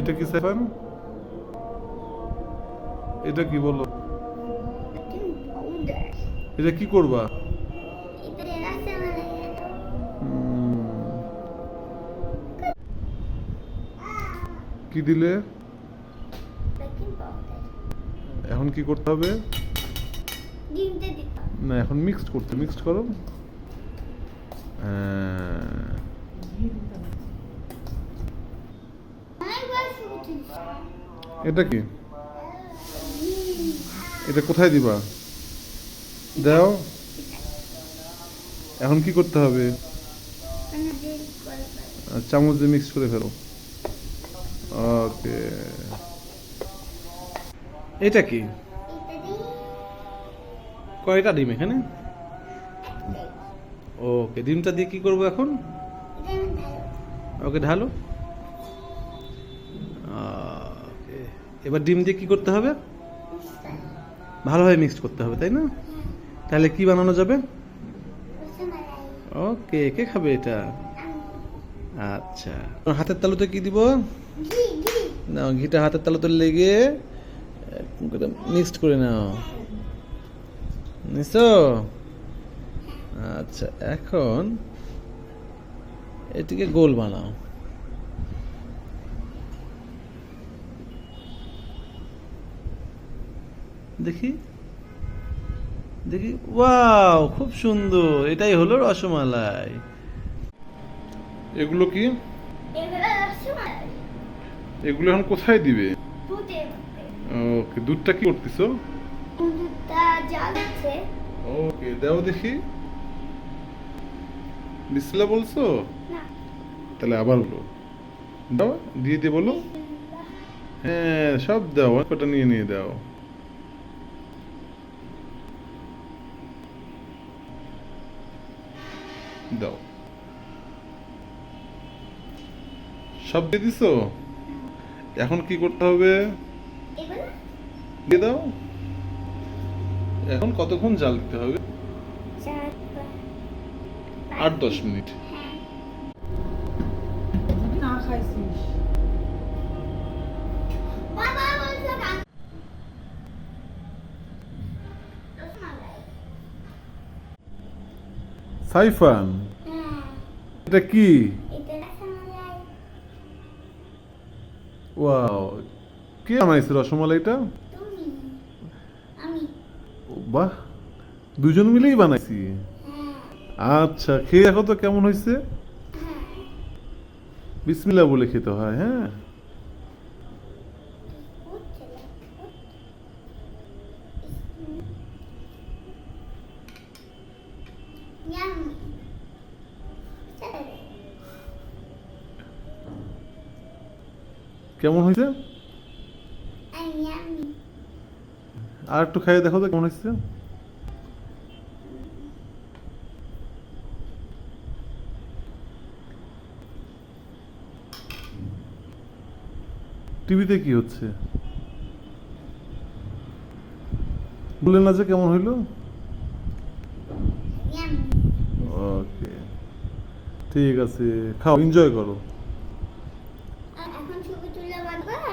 এটা কি সাইফান এটা কি বলো? এটা কি করবা? কি দিলে? এখন কি করতে হবে. না এখন মিক্সড করতে মিক্সড করো। হ্যাঁ, এটা কি? এটা কোথায় দিবা? দাও। এখন কি করতে হবে? চামচ দিয়ে মিক্স করে ফেলো। ওকে এটা কি? কয়টা ডিম এখানে? ওকে ডিমটা দিয়ে কি করব এখন. ওকে ঢালো। এবার ডিম দিয়ে কি করতে হবে? ভালোভাবে মিক্সড করতে হবে, তাই না? তাহলে কি বানানো যাবে. ওকে, কে খাবে এটা? আচ্ছা। হাতের তালুতে কি দিব? না. ঘিটা হাতের তালুতে লেগে মিক্সড করে নাও। নিছো? আচ্ছা এখন এটিকে গোল বানাও। দেখি। দেখি ওয়াও খুব সুন্দর। এটাই হলো রসমালাই। এগুলো কি. এগুলো এখন কোথায় দিবে? ওকে দুধটা কি করতেছো? ওকে দাও দেখি। বিসলা বলছো? তাহলে আবার বলো। দাও দিয়ে দিয়ে বলো। হ্যাঁ সব দাও কটা নিয়ে নিয়ে দাও। দাও। সব দিয়ে দিছো? এখন কি করতে হবে? দিয়ে দাও। এখন কতক্ষণ জাল দিতে হবে? আট দশ মিনিট। না Baba, সাইফান. এটা কি. ওয়াও কে বানাইছে রসমালাইটা. বাহ দুজন মিলেই বানাইছি Ah. আচ্ছা খেয়ে দেখো তো কেমন হয়েছে Ah. বিসমিল্লা বলে খেতে হয় হ্যাঁ কেমন হয়েছে? আর একটু খাইয়ে দেখো তো কেমন হয়েছে। টিভিতে কি হচ্ছে? বললেন না যে কেমন হইল? ওকে। ঠিক আছে খাও এনজয় করো।